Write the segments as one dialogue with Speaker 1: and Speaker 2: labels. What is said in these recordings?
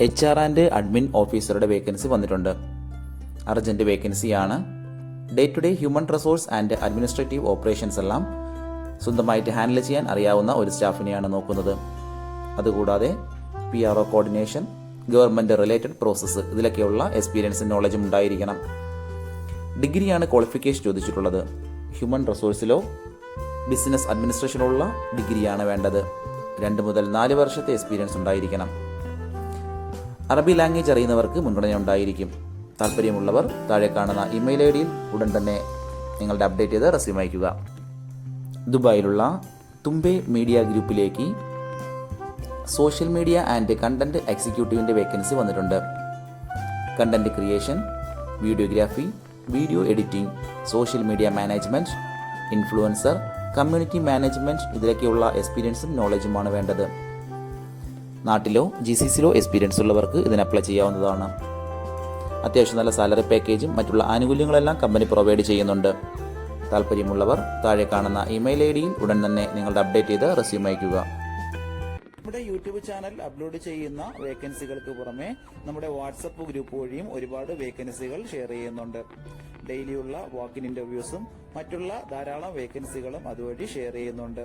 Speaker 1: H R and admin ഓഫീസറുടെ vacancy വന്നിട്ടുണ്ട്. Urgent വേക്കൻസിയാണ് day to day human resource and administrative operations എല്ലാം സ്വന്തമായിട്ട് ഹാൻഡിൽ ചെയ്യാൻ അറിയാവുന്ന ഒരു സ്റ്റാഫിനെയാണ് നോക്കുന്നത്. അതുകൂടാതെ P R O coordination government related process ഇതിലൊക്കെയുള്ള എക്സ്പീരിയൻസും നോളജും ഉണ്ടായിരിക്കണം. ഡിഗ്രിയാണ് ക്വാളിഫിക്കേഷൻ ചോദിച്ചിട്ടുള്ളത്. ഹ്യൂമൻ റിസോഴ്സിലോ ബിസിനസ് അഡ്മിനിസ്ട്രേഷനിലുള്ള ഡിഗ്രിയാണ് വേണ്ടത്. രണ്ട് മുതൽ നാല് വർഷത്തെ എക്സ്പീരിയൻസ് ഉണ്ടായിരിക്കണം. അറബി ലാംഗ്വേജ് അറിയുന്നവർക്ക് മുൻഗണന ഉണ്ടായിരിക്കും. താല്പര്യമുള്ളവർ താഴെ കാണുന്ന ഇമെയിൽ ഐ ഡിയിൽ ഉടൻ തന്നെ നിങ്ങളുടെ അപ്ഡേറ്റ് ചെയ്ത് റെസ്യൂം അയക്കുക ദുബായിലുള്ള തുമ്പെ മീഡിയ ഗ്രൂപ്പിലേക്ക് സോഷ്യൽ മീഡിയ ആൻഡ് കണ്ടന്റ് എക്സിക്യൂട്ടീവിന്റെ വേക്കൻസി വന്നിട്ടുണ്ട്. Content creation videography video editing social media management influencer community management ഇതിലൊക്കെയുള്ള എക്സ്പീരിയൻസും നോളജുമാണ് വേണ്ടത്. നാട്ടിലോ ജി സി സിയിലോ എക്സ്പീരിയൻസ് ഉള്ളവർക്ക് ഇതിന് അപ്ലൈ ചെയ്യാവുന്നതാണ്. അത്യാവശ്യം നല്ല സാലറി പാക്കേജും മറ്റുള്ള ആനുകൂല്യങ്ങളെല്ലാം കമ്പനി പ്രൊവൈഡ് ചെയ്യുന്നുണ്ട്. താല്പര്യമുള്ളവർ താഴെ കാണുന്ന ഇമെയിൽ ഐ ഡിയിൽ ഉടൻ തന്നെ നിങ്ങളുടെ അപ്ഡേറ്റ് ചെയ്ത് റെസ്യൂം അയക്കുക
Speaker 2: നമ്മുടെ യൂട്യൂബ് ചാനൽ അപ്ലോഡ് ചെയ്യുന്ന വേക്കൻസികൾക്ക് പുറമെ നമ്മുടെ വാട്സപ്പ് ഗ്രൂപ്പ് വഴിയും ഒരുപാട് വേക്കൻസികൾ ഷെയർ ചെയ്യുന്നുണ്ട്. ഡെയിലിയുള്ള വാക്കിൻ ഇന്റർവ്യൂസും മറ്റുള്ള ധാരാളം വേക്കൻസികളും അതുവഴി ഷെയർ ചെയ്യുന്നുണ്ട്.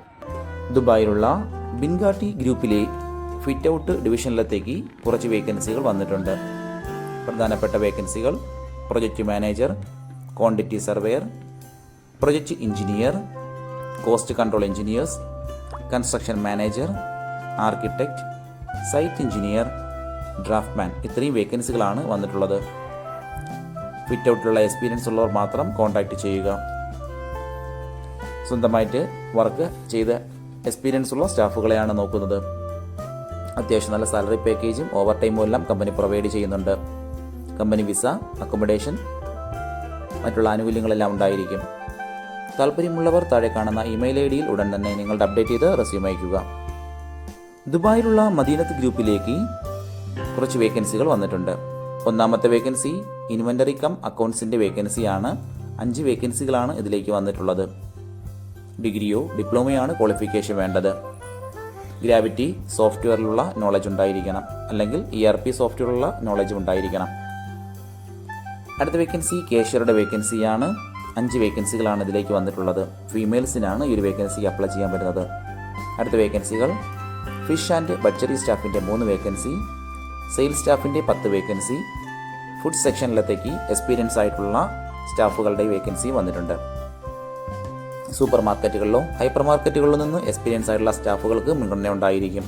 Speaker 1: ദുബായിലുള്ള ബിൻഗാട്ടി ഗ്രൂപ്പിലെ ഫിറ്റ് ഔട്ട് ഡിവിഷനിലത്തേക്ക് കുറച്ച് വേക്കൻസികൾ വന്നിട്ടുണ്ട്. പ്രധാനപ്പെട്ട വേക്കൻസികൾ project manager quantity surveyor project engineer cost control engineers construction manager architect site engineer draftsman ഇത്രയും വേക്കൻസികളാണ് വന്നിട്ടുള്ളത്. ഫിറ്റ് ഔട്ടിലുള്ള എക്സ്പീരിയൻസ് ഉള്ളവർ മാത്രം കോൺടാക്റ്റ് ചെയ്യുക. സ്വന്തമായിട്ട് വർക്ക് ചെയ്ത് എക്സ്പീരിയൻസ് ഉള്ള സ്റ്റാഫുകളെയാണ് നോക്കുന്നത്. അത്യാവശ്യം നല്ല സാലറി പാക്കേജും ഓവർ ടൈമും എല്ലാം കമ്പനി പ്രൊവൈഡ് ചെയ്യുന്നുണ്ട്. കമ്പനി വിസ അക്കോമഡേഷൻ മറ്റുള്ള ആനുകൂല്യങ്ങളെല്ലാം ഉണ്ടായിരിക്കും. താല്പര്യമുള്ളവർ താഴെ കാണുന്ന ഇമെയിൽ ഐ ഡിയിൽ ഉടൻ തന്നെ നിങ്ങളുടെ അപ്ഡേറ്റ് ചെയ്ത് റെസ്യൂം അയക്കുക ദുബായിലുള്ള മദീനത്ത് ഗ്രൂപ്പിലേക്ക് കുറച്ച് വേക്കൻസികൾ വന്നിട്ടുണ്ട്. ഒന്നാമത്തെ വേക്കൻസി ഇൻവെന്ററി കം അക്കൗണ്ട്സിന്റെ വേക്കൻസിയാണ് അഞ്ച് വേക്കൻസികളാണ് ഇതിലേക്ക് വന്നിട്ടുള്ളത്. ഡിഗ്രിയോ ഡിപ്ലോമയാണ് ക്വാളിഫിക്കേഷൻ വേണ്ടത്. ഗ്രാവിറ്റി സോഫ്റ്റ്വെയറിലുള്ള നോളജ് ഉണ്ടായിരിക്കണം. അല്ലെങ്കിൽ ഇ ആർ പി സോഫ്റ്റ്വെയറിലുള്ള നോളജ് ഉണ്ടായിരിക്കണം. അടുത്ത വേക്കൻസി കേഷ്യറുടെ വേക്കൻസിയാണ് അഞ്ച് വേക്കൻസികളാണ് ഇതിലേക്ക് വന്നിട്ടുള്ളത്. ഫീമെയിൽസിനാണ് ഈ ഒരു വേക്കൻസിക്ക് അപ്ലൈ ചെയ്യാൻ പറ്റുന്നത്. അടുത്ത വേക്കൻസികൾ ഫിഷ് ആൻഡ് ബച്ചറി സ്റ്റാഫിന്റെ മൂന്ന് വേക്കൻസി സെയിൽസ് സ്റ്റാഫിന്റെ പത്ത് വേക്കൻസി ഫുഡ് സെക്ഷനിലത്തേക്ക് എക്സ്പീരിയൻസ് ആയിട്ടുള്ള സ്റ്റാഫുകളുടെ വേക്കൻസി വന്നിട്ടുണ്ട്. സൂപ്പർ മാർക്കറ്റുകളിലോ ഹൈപ്പർ മാർക്കറ്റുകളിലോ നിന്ന് എക്സ്പീരിയൻസ് ആയിട്ടുള്ള സ്റ്റാഫുകൾക്ക് മുൻഗണന ഉണ്ടായിരിക്കും.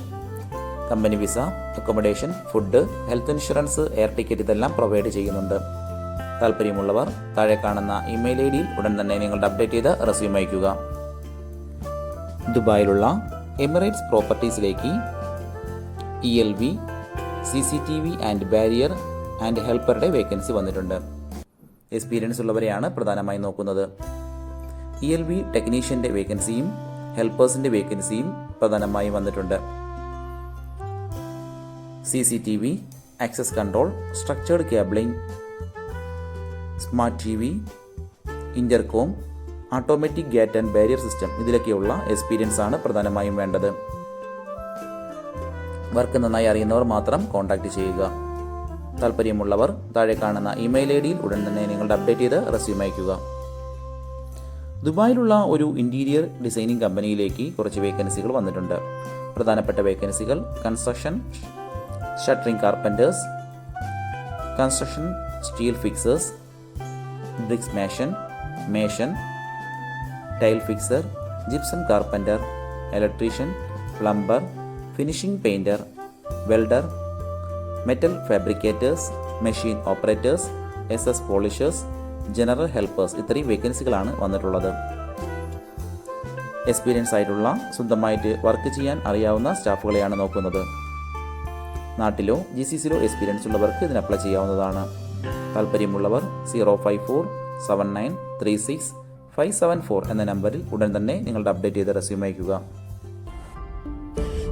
Speaker 1: Company visa accommodation food health insurance air ticket ഇതെല്ലാം പ്രൊവൈഡ് ചെയ്യുന്നുണ്ട്. താല്പര്യമുള്ളവർ താഴെ കാണുന്ന ഇമെയിൽ ഐ ഡിയിൽ ഉടൻ തന്നെ നിങ്ങളുടെ അപ്ഡേറ്റ് ചെയ്ത റെസ്യൂം അയക്കുക ദുബായിലുള്ള Emirates പ്രോപ്പർട്ടീസിലേക്ക് E L V C C T V and barrier and ഹെൽപ്പറുടെ vacancy വന്നിട്ടുണ്ട്. എക്സ്പീരിയൻസ് ഉള്ളവരെയാണ് പ്രധാനമായി നോക്കുന്നത്. ഇ എൽ വി ടെക്നീഷ്യന്റെ വേക്കൻസിയും ഹെൽപ്പേഴ്സിന്റെ വേക്കൻസിയും പ്രധാനമായും വന്നിട്ടുണ്ട്. C C T V access control structured cabling smart T V intercom automatic gate and barrier system ഇതിലൊക്കെയുള്ള experience ആണ് പ്രധാനമായും വേണ്ടത്. വർക്ക് നന്നായി അറിയുന്നവർ മാത്രം കോൺടാക്ട് ചെയ്യുക. താല്പര്യമുള്ളവർ താഴെ കാണുന്ന ഇമെയിൽ ഐ ഡിയിൽ ഉടൻ തന്നെ നിങ്ങളുടെ അപ്ഡേറ്റ് ചെയ്ത് റെസ്യൂം അയയ്ക്കുക. ദുബായിലുള്ള ഒരു ഇന്റീരിയർ ഡിസൈനിങ് കമ്പനിയിലേക്ക് കുറച്ച് വേക്കൻസികൾ വന്നിട്ടുണ്ട്. പ്രധാനപ്പെട്ട വേക്കൻസികൾ construction shuttering carpenters construction steel fixers bricks mason mason tile fixer gypsum carpenter electrician plumber finishing painter welder metal fabricators machine operators S S polishers general helpers ഇത്രയും വേക്കൻസികളാണ് വന്നിട്ടുള്ളത്. എക്സ്പീരിയൻസ് ആയിട്ടുള്ള സ്വന്തമായിട്ട് വർക്ക് ചെയ്യാൻ അറിയാവുന്ന സ്റ്റാഫുകളെയാണ് നോക്കുന്നത്. നാട്ടിലോ ജി സി സിയിലോ എക്സ്പീരിയൻസ് ഉള്ളവർക്ക് ഇതിന് അപ്ലൈ ചെയ്യാവുന്നതാണ്. താല്പര്യമുള്ളവർ zero five four seven nine three six five seven four എന്ന നമ്പറിൽ ഉടൻ തന്നെ നിങ്ങളുടെ അപ്ഡേറ്റ് ചെയ്ത റെസ്യൂം അയക്കുക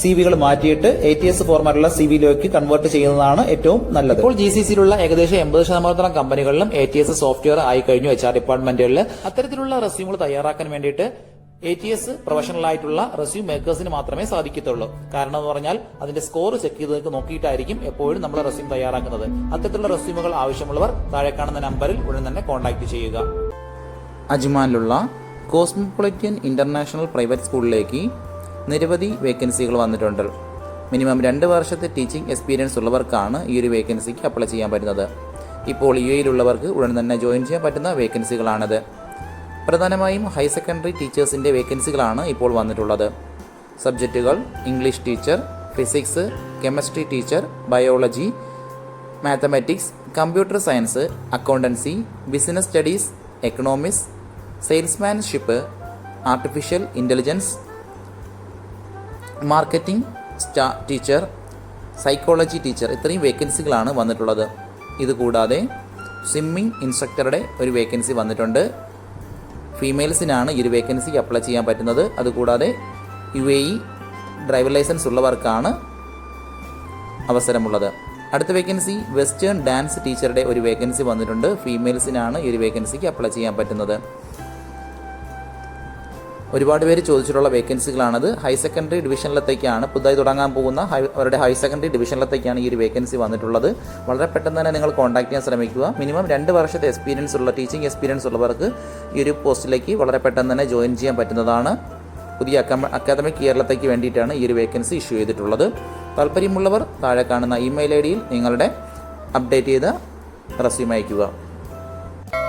Speaker 2: സി വികൾ മാറ്റിയിട്ട് എ ടി എസ് ഫോർമാറ്റുള്ള സി വിയിലേക്ക് കൺവേർട്ട് ചെയ്യുന്നതാണ് ഏറ്റവും നല്ലത്. ഇപ്പോൾ ജി സി സിയിലുള്ള ഏകദേശം എൺപത് ശതമാനത്തോളം കമ്പനികളിലും എ ടി എസ് സോഫ്റ്റ്വെയർ ആയി കഴിഞ്ഞു എച്ച് ആർ ഡിപ്പാർട്ട്മെന്റുകളിൽ അത്തരത്തിലുള്ള റെസ്യൂമുകൾ തയ്യാറാക്കാൻ വേണ്ടിയിട്ട് എ ടി എസ് പ്രൊഫഷണൽ ആയിട്ടുള്ള റെസ്യൂം മേക്കേഴ്സിന് മാത്രമേ സാധിക്കത്തുള്ളൂ. കാരണം എന്ന് പറഞ്ഞാൽ അതിന്റെ സ്കോർ ചെക്ക് ചെയ്ത് നോക്കിയിട്ടായിരിക്കും എപ്പോഴും നമ്മൾ റെസ്യൂം തയ്യാറാക്കുന്നത്. അത്തരത്തിലുള്ള റെസ്യൂമുകൾ ആവശ്യമുള്ളവർ താഴെ കാണുന്ന നമ്പറിൽ ഉടൻ തന്നെ കോൺടാക്ട് ചെയ്യുക.
Speaker 1: അജ്മാനിലുള്ള കോസ്മോപൊളിറ്റിയൻ ഇന്റർനാഷണൽ പ്രൈവറ്റ് സ്കൂളിലേക്ക് നിരവധി വേക്കൻസികൾ വന്നിട്ടുണ്ട്. മിനിമം രണ്ട് വർഷത്തെ ടീച്ചിങ് എക്സ്പീരിയൻസ് ഉള്ളവർക്കാണ് ഈ ഒരു വേക്കൻസിക്ക് അപ്ലൈ ചെയ്യാൻ പറ്റുന്നത്. ഇപ്പോൾ യു എയിലുള്ളവർക്ക് ഉടൻ തന്നെ ജോയിൻ ചെയ്യാൻ പറ്റുന്ന വേക്കൻസികളാണിത് പ്രധാനമായും ഹയർ സെക്കൻഡറി ടീച്ചേഴ്സിന്റെ വേക്കൻസികളാണ് ഇപ്പോൾ വന്നിട്ടുള്ളത്. സബ്ജക്റ്റുകൾ English teacher physics chemistry teacher biology mathematics computer science accountancy business studies economics salesmanship artificial intelligence marketing സ്റ്റാ ടീച്ചർ സൈക്കോളജി ടീച്ചർ ഇത്രയും വേക്കൻസികളാണ് വന്നിട്ടുള്ളത്. ഇതുകൂടാതെ സ്വിമ്മിംഗ് ഇൻസ്ട്രക്ടറുടെ ഒരു വേക്കൻസി വന്നിട്ടുണ്ട്. ഫീമെയിൽസിനാണ് ഈ ഒരു വേക്കൻസിക്ക് അപ്ലൈ ചെയ്യാൻ പറ്റുന്നത്. അതുകൂടാതെ U A E driver licence ഉള്ളവർക്കാണ് അവസരമുള്ളത്. അടുത്ത വേക്കൻസി വെസ്റ്റേൺ ഡാൻസ് ടീച്ചറുടെ ഒരു വേക്കൻസി വന്നിട്ടുണ്ട്. ഫീമെയിൽസിനാണ് ഈ ഒരു വേക്കൻസിക്ക് അപ്ലൈ ചെയ്യാൻ പറ്റുന്നത്. ഒരുപാട് പേര് ചോദിച്ചിട്ടുള്ള വേക്കൻസികളാണത് ഹയർ സെക്കൻഡറി ഡിവിഷനിലത്തേക്കാണ് പുതുതായി തുടങ്ങാൻ പോകുന്ന അവരുടെ ഹയർ സെക്കൻഡറി ഡിവിഷനിലത്തേക്കാണ് ഈ ഒരു വേക്കൻസി വന്നിട്ടുള്ളത്. വളരെ പെട്ടെന്ന് തന്നെ നിങ്ങൾ കോൺടാക്ട് ചെയ്യാൻ ശ്രമിക്കുക. മിനിമം രണ്ട് വർഷത്തെ എക്സ്പീരിയൻസ് ഉള്ള ടീച്ചിങ് എക്സ്പീരിയൻസ് ഉള്ളവർക്ക് ഈ ഒരു പോസ്റ്റിലേക്ക് വളരെ പെട്ടെന്ന് തന്നെ ജോയിൻ ചെയ്യാൻ പറ്റുന്നതാണ്. പുതിയ അക്കാദമിക് ഇയറിലത്തേക്ക് വേണ്ടിയിട്ടാണ് ഈ ഒരു വേക്കൻസി ഇഷ്യൂ ചെയ്തിട്ടുള്ളത്. താല്പര്യമുള്ളവർ താഴെ കാണുന്ന ഇമെയിൽ ഐ ഡിയിൽ നിങ്ങളുടെ അപ്ഡേറ്റ് ചെയ്ത റെസ്യൂം അയയ്ക്കുക.